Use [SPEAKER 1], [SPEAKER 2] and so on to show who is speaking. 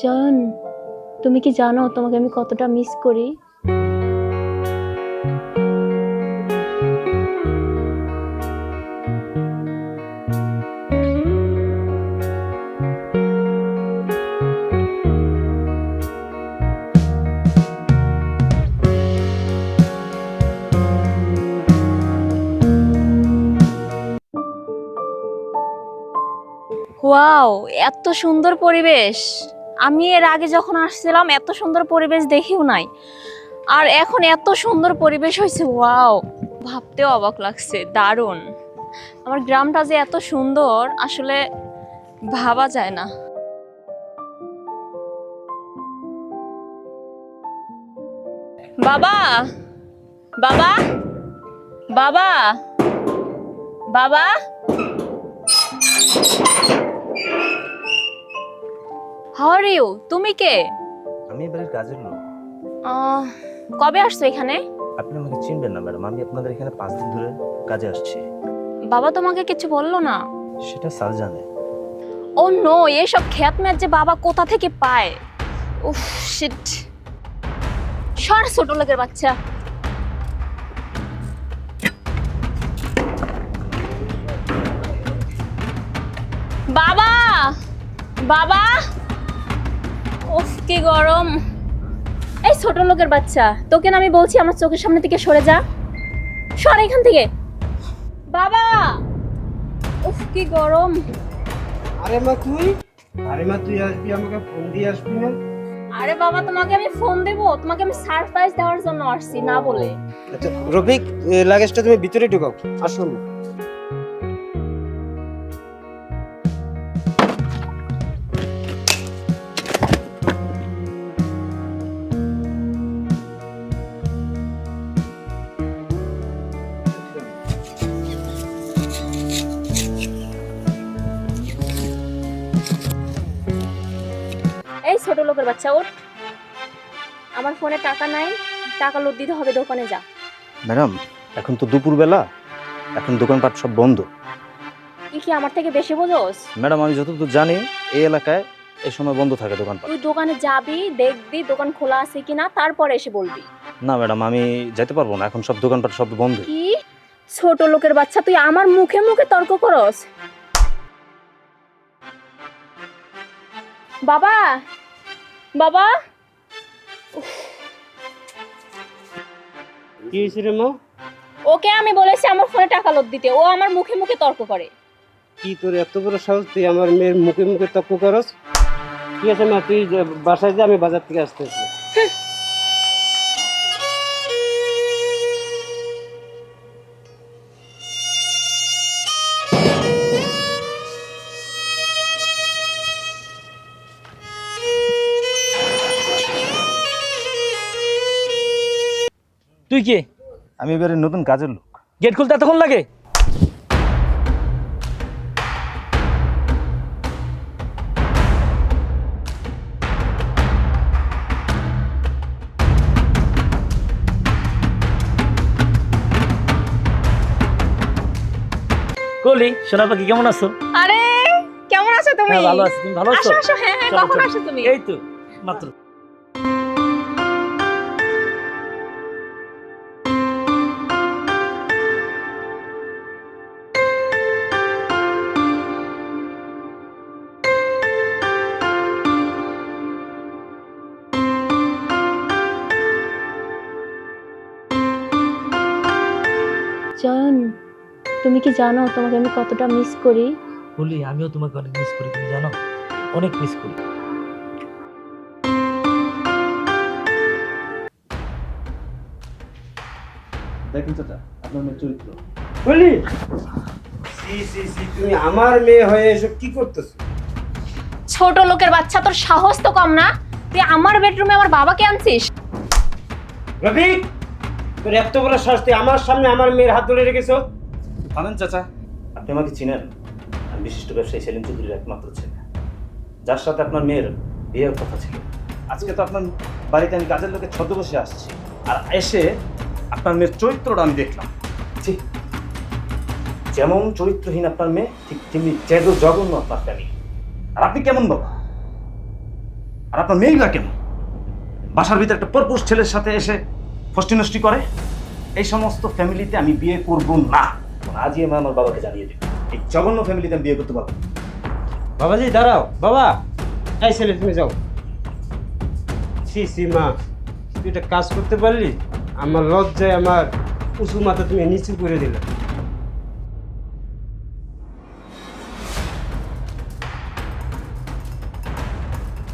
[SPEAKER 1] জান তুমি কি জানো তোমাকে আমি কতটা মিস করি? ওয়াও এত সুন্দর পরিবেশ। আমি এর আগে যখন আসছিলাম, এত সুন্দর পরিবেশ দেখিও নাই। আর এখন এত সুন্দর পরিবেশ হয়েছে, ওয়াও! ভাবতেও অবাক লাগছে, দারুণ। আমার গ্রামটা যে এত সুন্দর, আসলে ভাবা যায় না। বাবা! বাবা! বাবা! বাবা! হাউ আর ইউ তুমি কে?
[SPEAKER 2] আমি এবারের কাজের লোক।
[SPEAKER 1] আহ, কবে আসছো এখানে?
[SPEAKER 2] আপনি আমাকে চিনবেন না ম্যাডাম। আমি আপনাদের এখানে পাঁচ দিন ধরে কাজে আসছি।
[SPEAKER 1] বাবা তোমাকে কিছু বলল না?
[SPEAKER 2] সেটা স্যার জানে।
[SPEAKER 1] ও নো এইসব খ্যাত ম্যাচ যে বাবা কোথা থেকে পায়? উফ শিট সর ছোট লোকের বাচ্চা। বাবা! বাবা! উফ কি গরম। এই ছোট লোকের বাচ্চা তোকে না আমি বলছি আমার চোখের সামনে থেকে সরে যা। সর এখান থেকে। বাবা! উফ কি গরম।
[SPEAKER 3] আরে মা তুই? আরে মা তুই আসবি আমাকে ফোন দিয়ে আসবি না
[SPEAKER 1] আরে বাবা তোমাকে আমি ফোন দেব। তোমাকে আমি সারপ্রাইজ দেওয়ার জন্য আসছি না বলে।
[SPEAKER 3] আচ্ছা রফিক লাগেজটা তুমি ভিতরে ঢুকাও। আসুন।
[SPEAKER 1] ছোট লোকের বাচ্চা ওঠ। আমার ফোনে টাকা নাই টাকা লোড দিতে হবে দোকানে যা।
[SPEAKER 2] ম্যাডাম এখন তো দুপুরবেলা এখন দোকানপাট সব বন্ধ।
[SPEAKER 1] তুই কি আমার থেকে বেশি বোঝোস?
[SPEAKER 2] ম্যাডাম আমি যতদূর জানি এই এলাকায় এই সময় বন্ধ থাকে দোকানপাট।
[SPEAKER 1] তুই দোকানে যাবি দেখবি দোকান খোলা আছে কিনা তারপরে এসে বলবি।
[SPEAKER 2] না ম্যাডাম আমি যেতে পারব না এখন সব দোকানপাট সব বন্ধ।
[SPEAKER 1] কি? ছোট লোকের বাচ্চা তুই আমার মুখে মুখে তর্ক করস? বাবা বাবা?
[SPEAKER 3] কি হয়েছে রে মা?
[SPEAKER 1] ওকে আমি বলেছি আমার ফোনে টাকা লোভ দিতে। ও আমার মুখে মুখে তর্ক করে।
[SPEAKER 3] কি তোর এত বড় সাহস? তুই আমার মেয়ের মুখে মুখে তক্ক করস? ঠিক আছে মা? তুই বাসায় যা আমি বাজার থেকে আসতেছি।
[SPEAKER 4] তুই কে?
[SPEAKER 2] আমি এবারে নতুন কাজের লোক।
[SPEAKER 4] গেট খুলতে এতক্ষণ লাগে? কলি সোনা পাখি কেমন আছো?
[SPEAKER 1] আরে কেমন আছো তুমি?
[SPEAKER 4] হ্যাঁ ভালো আছি। তুমি ভালো আছো?
[SPEAKER 1] আসো আসো হ্যাঁ হ্যাঁ কখন আসো তুমি?
[SPEAKER 4] এই তো মাত্র।
[SPEAKER 1] জান তুমি কি জানো তোমাকে আমি কতটা মিস করি?
[SPEAKER 4] বলি আমিও তোমাকে অনেক মিস করি তুমি জানো? অনেক মিস করি।
[SPEAKER 2] দেখুন চাচা আপনার মেয়ের চরিত্র।
[SPEAKER 3] বলি? সি সি সি তুমি আমার মেয়ে হয়ে এসব কি করতেছো?
[SPEAKER 1] ছোট লোকের বাচ্চা তোর সাহস তো কম না। তুই আমার বেডরুমে আমার বাবাকে আনছিস?
[SPEAKER 3] রফিক! তোর এত বড় তুই আমার সামনে আমার মেয়ের হাত ধরে রেখেছো?
[SPEAKER 2] থামেন চাচা। আপনি আমাকে চিনেন? আমি বিশিষ্ট ব্যবসায়ী সেলিম চৌধুরীর একমাত্র ছেলে। যার সাথে আপনার মেয়ের বিয়ের কথা ছিল। আজকে তো আপনার বাড়িতে আমি কাজের লোকের ছদ্মবেশে আসছি। আর এসে আপনার মেয়ের চরিত্রটা আমি দেখলাম। ঠিক যেমন চরিত্রহীন আপনার মেয়ে ঠিক তেমনি জেদ জঘন্য আপনার ফ্যামিলি আর আপনি কেমন বাবা? আর আপনার মেয়েই বা কেন বাসার ভিতরে একটা পরপুরুষ ছেলের সাথে এসে ফষ্টি নষ্টি করে। এই সমস্ত ফ্যামিলিতে আমি বিয়ে করব না। আজই আমি আমার বাবাকে জানিয়ে দেব। এই জঘন্য ফ্যামিলিতে আমি বিয়ে করতে পারব।
[SPEAKER 3] বাবাজি দাঁড়াও। বাবা! এই ছেলে তুমি যাও। সি সি মা। তুই একটা কাজ করতে পারলি? আমার লজ্জায় আমার উঁচু মাথা তুমি নিচু করে দিলে।